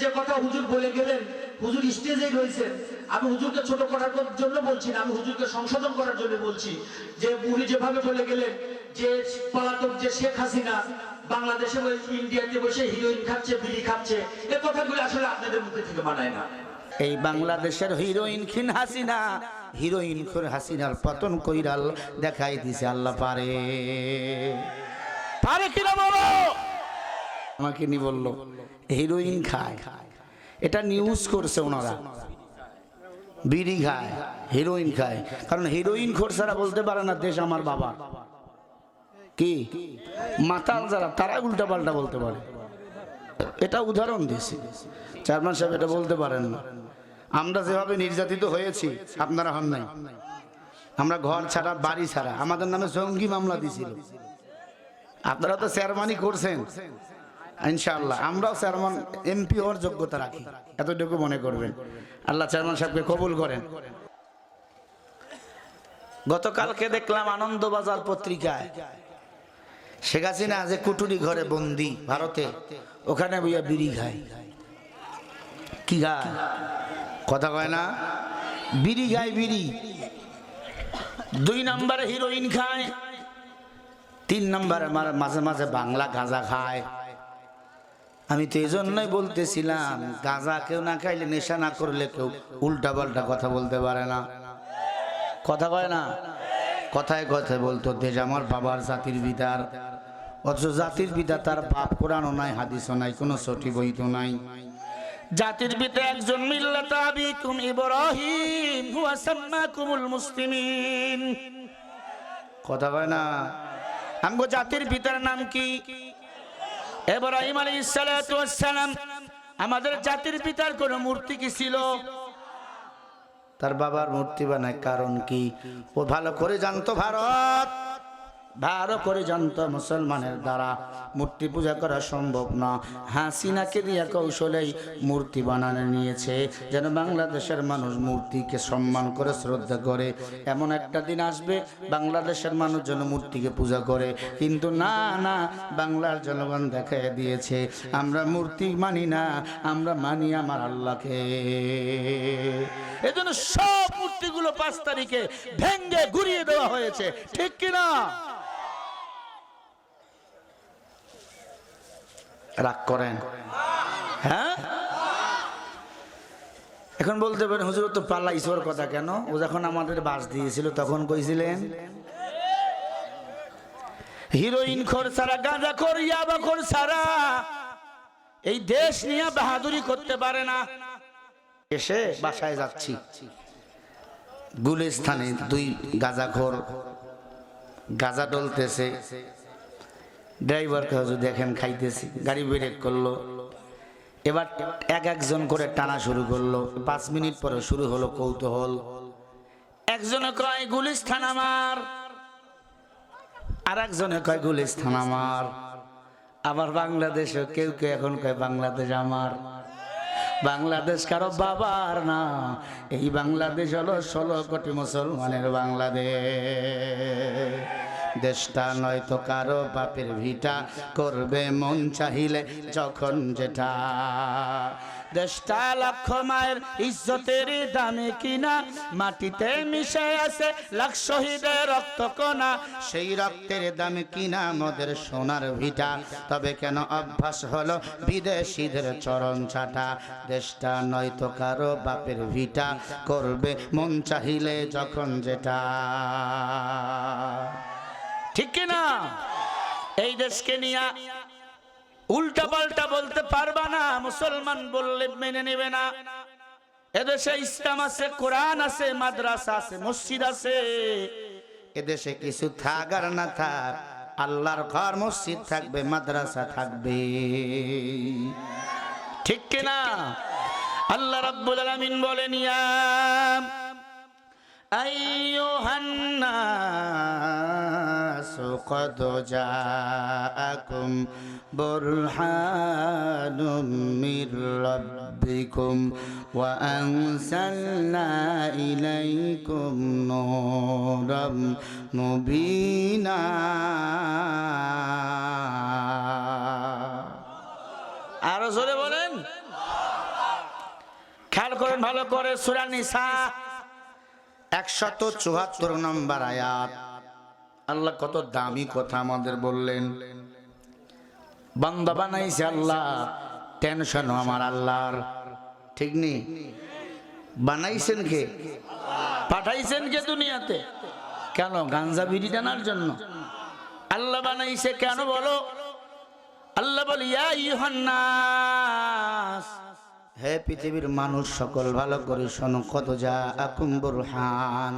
যে কথা হুজুর বলে গেলেন হুজুর স্টেজেই রয়েছেন। আমি হুজুরকে ছোট করার জন্য বলছি না আমি হুজুরকে সংশোধন করার জন্য বলছি যে উনি যেভাবে বলে গেলেন যে পলাতক যে শেখ হাসিনা বাংলাদেশে বসে ইন্ডিয়াতে বসে হিরোইন খাচ্ছে বিড়ি খাচ্ছে এ কথাগুলো আসলে আপনাদের মুখে থেকে মানায় না। এই বাংলাদেশের হিরোইন খিন হাসিনা হিরোইন খুর হাসিনার পতন কইরাল দেখাই দিছে আল্লাহ পারে। পারে কিনা বলো? আমাকে নি বলল হিরোইন খায়। এটা নিউজ করছে ওনারা। বিড়ি খায় হিরোইন খায়। কারণ হিরোইন খোর ছাড়া বলতে পারে না, দেশ আমার বাবা। কি? মাতাল যারা, তারা উল্টা পাল্টা বলতে পারে। এটা উদাহরণ দিয়েছি। চেয়ারম্যান সাহেব এটা বলতে পারেন না। আমরা যেভাবে নির্যাতিত হয়েছি, আপনারা হন নাই। আমরা ঘর ছাড়া, বাড়ি ছাড়া। আমাদের নামে জঙ্গি মামলা দিছিল। আপনারা তো চেয়ারম্যানই করছেন। ইনশাআল্লাহ। আমরাও চেয়ারম্যান, এমপি হওয়ার যোগ্যতা রাখি। এতটুকু মনে করবেন। আল্লাহ চেয়ারম্যান সাহেবকে কবুল করেন। গতকালকে দেখলাম আনন্দবাজার পত্রিকায়, শেখ হাসিনা যে কুটুরি ঘরে বন্দি ভারতে, ওখানে বইয়া বিড়ি খায়। কি গায়? কথা কয় না? বিড়ি খায় বিড়ি। দুই নম্বরে হিরোইন খায়, তিন নম্বরে মাঝে মাঝে বাংলা গাঁজা খায়। আমি তো এই জন্যই বলতেছিলাম গাঁজা কেউ না খাইলে নেশা না করলে কেউ উল্টা পাল্টা কথা বলতে পারে না। কথা কয় না? কথায় কথায় বলতো দেশ আমার বাবার জাতির বিদার অথচ জাতির পিতা তার বাপ কোরআনও নাই হাদিসও নাই কোনো সঠিক বই তো নাই। জাতির পিতা একজন মিল্লাত আবিকুম ইব্রাহিম হুয়া সাম্মাকুমুল মুসলিমিন। কথা কয় না? আমগো জাতির পিতার নাম কি? ইব্রাহিম আলী ইসালাম আমাদের জাতির পিতার কোন মূর্তি কি ছিল? তার বাবার মূর্তি বানায় কারণ কি? ও ভালো করে জানতো ভারত। ভালো করে জানতো মুসলমানের দ্বারা। মূর্তি পূজা করা সম্ভব না। হাসিনাকে দিয়া কৌশলেই মূর্তি বানানো নিয়েছে। যেন বাংলাদেশের মানুষ মূর্তিকে সম্মান করে, শ্রদ্ধা করে। এমন একটা দিন আসবে, বাংলাদেশের মানুষ যেন মূর্তিকে পূজা করে। কিন্তু না না, বাংলার জনগণ দেখাই দিয়েছে, আমরা মূর্তি মানি না, আমরা মানি আমার আল্লাহকে। এজন্য সব মূর্তিগুলো পাঁচ তারিখে ভেঙ্গে ঘুরিয়ে দেওয়া হয়েছে। ঠিক কিনা? রাগ করেন। হ্যাঁ? এখন বলতে পারেন, হুজুর তো পাল্লা ঈশ্বর কথা কেন? ও যখন আমাদের বাস দিয়েছিল, তখন কইছিলেন, হিরোইন খোর সারা, গাঁজা খোর, ইয়াবা খোর সারা, এই দেশ নিয়ে বাহাদুরি করতে পারে না। এসে বাসায় যাচ্ছি। গুলিস্থানে দুই গাঁজা গাঁজাখোর গাঁজা ডলতেছে। ড্রাইভারকে হয়তো দেখেন, খাইতেছি। গাড়ি ব্রেক করল। এবার এক একজন করে টানা শুরু করল। পাঁচ মিনিট পরে শুরু হলো কৌতূহল। একজনে কয়, গুলিস্থান আমার। আর একজনে কয়, গুলিস্থান আমার। আবার বাংলাদেশে কেউ কেউ এখন কয়, বাংলাদেশ আমার। বাংলাদেশ কারও বাবার না। এই বাংলাদেশ হলো ষোলো কোটি মুসলমানের বাংলাদেশ। দেশটা নয়তো কারও বাপের ভিটা করবে মন চাহিলে যখন যেটা। দেশটা লক্ষ মায়ের ইজ্জতের দামে কিনা, মাটিতে মিশে আছে লাখ শহীদের রক্ত কণা সেই রক্তের দামে কিনা আমাদের সোনার ভিটা। তবে কেন অভ্যাস হলো বিদেশিদের চরণ চাটা? দেশটা নয়তো কারও বাপের ভিটা করবে মন চাহিলে যখন যেটা। ঠিক না এই দেশকে নিয়ে উল্টা পাল্টা বলতে পারবা না মুসলমান বললে মেনে নেবে না। এদেশে ইসলাম আছে কোরআন আছে মাদ্রাসা আছে মসজিদ আছে। এদেশে কিছু থাক আর না থাক আল্লাহর ঘর মসজিদ থাকবে মাদ্রাসা থাকবে। ঠিক কিনা? আল্লাহ রাব্বুল আলামিন বলেন ইয়া আইয়ুহান্নাস قد جاءكم برهان من ربكم وأنزلنا إليكم نورا مبينا আরো জোরে বলেন খেয়াল করেন ভালো করে সুরা নিসা একশত চুয়াত্তর নম্বর আয়াত আল্লাহ কত দামি কথা আমাদের বললেন। বান্দা বানাইছে আল্লাহ টেনশন আমার আল্লাহর। ঠিক নেই বানাইছেন কে? পাঠাইছেন কে দুনিয়াতে? কেন, গাঞ্জা বিড়ি টানার জন্য? আল্লাহ বানাইছে কেন বলো? আল্লাহ বলি ইউহান্নাস হে পৃথিবীর মানুষ, সকল ভালো করে শোনো কত যা আকুম বুরহান।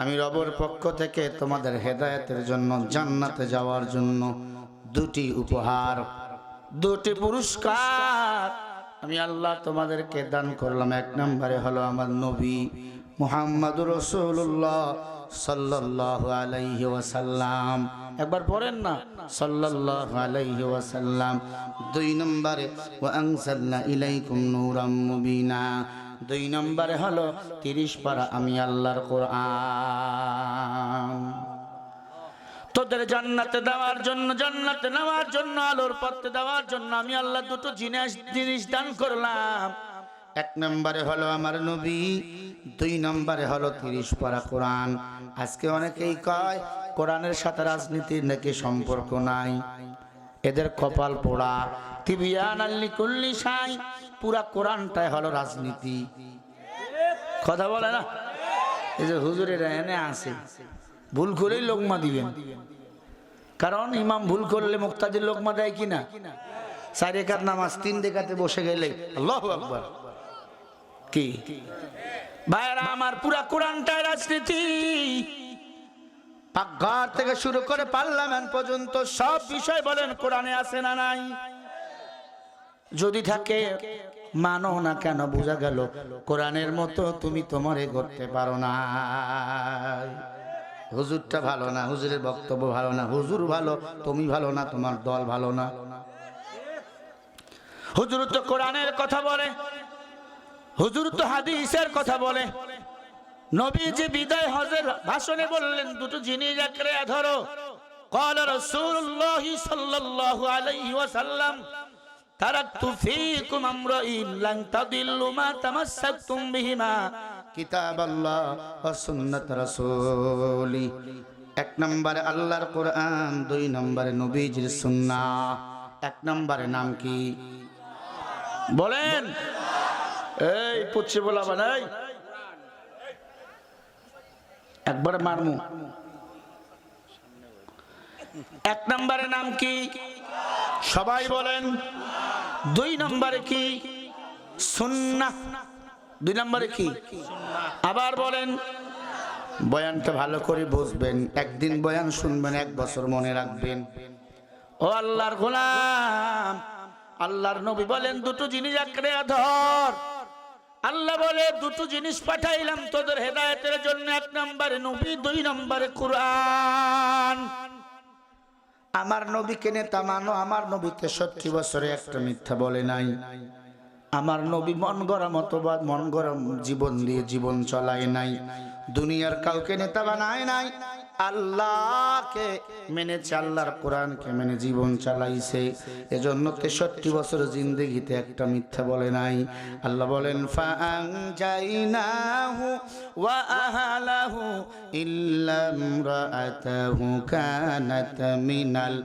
আমি রবর পক্ষ থেকে তোমাদের হেদায়তের জন্য জান্নাতে যাওয়ার জন্য দুটি উপহার, দুটি পুরস্কার আমি আল্লাহ তোমাদেরকে দান করলাম। এক নম্বরে হলো আমার নবী মুহাম্মাদুর রসুল্লাহ সাল্লাল্লাহু আলাইহি ওয়াসাল্লাম। একবার পড়েন না? সাল্লাল্লাহু আলাইহি ওয়াসাল্লাম। দুই নম্বরে ইলাইকুম দুই নম্বরে হলো তিরিশ পারা আমি আল্লাহর কোরআন। তোদের জান্নাতে দেওয়ার জন্য, জান্নাতে নেওয়ার জন্য, আলোর পথে দেওয়ার জন্য আমি আল্লাহ দুটো জিনিস জিনিস দান করলাম। এক নম্বরে হলো আমার নবী, দুই নম্বরে হলো তিরিশ পারা কোরআন। আজকে অনেকেই কয়, কোরআনের সাথে রাজনীতির নাকি সম্পর্ক নাই। এদের কপাল পোড়া। তিবিয়ান আল্লি কুল্লি সাই পুরা কোরআনটাই হলো রাজনীতি। কথা বলে না? এই যে হুজুরেরা এনে আছে, ভুল করেই লোকমা দিবেন। কারণ ইমাম ভুল করলে মুক্তাদির লোকমা দেয় কিনা চার একার নামাজ, তিন দেখাতে বসে গেলে আল্লাহ আকবার। কি? ভাইরা আমার পুরা কোরআনটাই রাজনীতি। পাকঘর থেকে শুরু করে পার্লামেন্ট পর্যন্ত সব বিষয় বলেন, কোরআনে আছে না নাই? যদি থাকে, মানো না কেন, বোঝা গেল, কোরআনের মতো তুমি তোমারে করতে পারো না। হুজুরটা ভালো না, হুজুরের বক্তব্য ভালো না, হুজুর ভালো, তুমি ভালো না, তোমার দল ভালো না। হুজুর তো কোরআনের কথা বলে, হুজুর তো হাদিসের কথা বলে। নবী যে বিদায় হজের ভাষণে বললেন দুটো জিনিস একরে ধরো قال رسول الله صلى الله عليه وسلم تركت فيكم امرئين لن تضلوا ما تمسكتم بهما কিতাব আল্লাহ ও সুন্নাত রাসূলি এক নম্বরে আল্লাহর কোরআন দুই নম্বরে নবীজির সুন্নাহ এক নম্বরে নাম কি বলেন এই পুচ্ছে বলা বানাই একবারে মারমু। এক নম্বরে নাম কি? সবাই বলেন। দুই নম্বরে কি? সুন্নাহ। দুই নম্বরে কি? আবার বলেন। বয়ানটা ভালো করে বুঝবেন। একদিন বয়ান শুনবেন এক বছর মনে রাখবেন। ও আল্লাহর গোলাম আল্লাহর নবী বলেন দুটো জিনিস আঁকড়ে ধর আল্লাহ বলে, দুটো জিনিস পাঠাইলাম তোদের হেদায়েতের জন্য। এক নম্বরে নবী, দুই নম্বরে কোরআন। আমার নবীকে নেতা মানো? আমার নবী তেষট্টি বছরে একটা মিথ্যা বলে নাই। আমার নবী মন গড়া মতবাদ মন গড়া জীবন দিয়ে জীবন চলায় নাই। দুনিয়ার কাউকে নেতা বানায় নাই। আল্লাহকে মেনেছে আল্লাহর কোরআনকে মেনে জীবন চালাইছে। এজন্য তেষট্টি বছর জিন্দগিতে একটা মিথ্যা বলে নাই। আল্লাহ বলেন ফাং যাইনাহু ওয়া আহলাহু ইল্লা ইমরাআতাহু কানাত মিনাল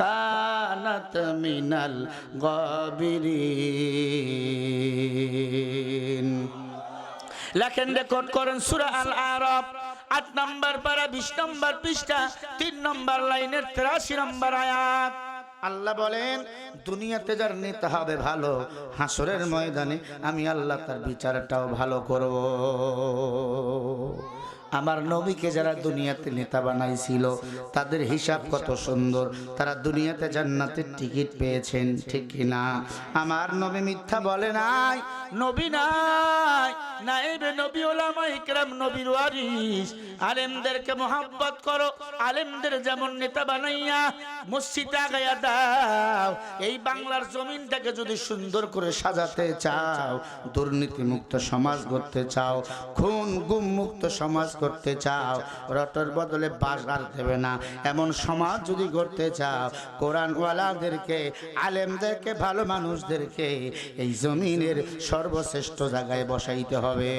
কানাত মিনাল গাবিরিন। লেখেন, রেকর্ড করেন সুরা আল আরব আট নম্বর পারা, বিশ নম্বর পৃষ্ঠা, তিন নম্বর লাইনের তেরাশি নম্বর আয়াত। আল্লাহ বলেন, দুনিয়াতে যার নেতা হবে ভালো, হাসরের ময়দানে আমি আল্লাহ তার বিচারটাও ভালো করব। আমার নবীকে যারা দুনিয়াতে নেতা বানাইছিল, তাদের হিসাব কত সুন্দর। তারা দুনিয়াতে জান্নাতের টিকিট পেয়েছেন, ঠিক কিনা আমার নবী মিথ্যা বলে নাই, নবী নাই। নাইবে নবী ওলামা ইকরাম নবীর ওয়ারিস আলেমদেরকে মোহাব্বত করো, আলেমদের যেমন নেতা বানাইয়া মসজিদে আগাইয়া দাও, এই বাংলার জমিনটাকে যদি সুন্দর করে সাজাতে চাও দুর্নীতি মুক্ত সমাজ করতে চাও, খুন গুম মুক্ত সমাজ করতে চাও, রটর বদলে বাস আর দেবে না। এমন সমাজ যদি করতে চাও, কোরআনওয়ালাদেরকে, আলেমদেরকে, ভালো মানুষদেরকে এই জমিনের সর্বশ্রেষ্ঠ জায়গায় বসাইতে হবে।